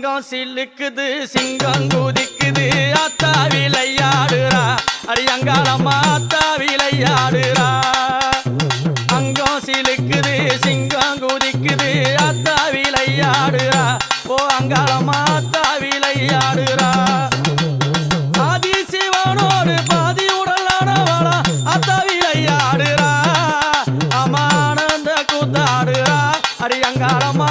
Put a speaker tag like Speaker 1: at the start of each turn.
Speaker 1: சிங்கம் சில்லுக்குது சிங்கம் குதிக்குது அத்தா விளையாடுறா. அடி அங்காளம்மா அத்தா விளையாடுறா. அங்கம் சிலுக்குது சிங்கம் குதிக்குது அத்தா விளையாடுறா. ஓ அங்காளம்மா அத்தா விளையாடுறா. ஆதி சிவனோடு பாதி உடலானவளா அத்தா விளையாடுறா. அமானந்த கூத்தாடுறா. அடி அங்காளம்மா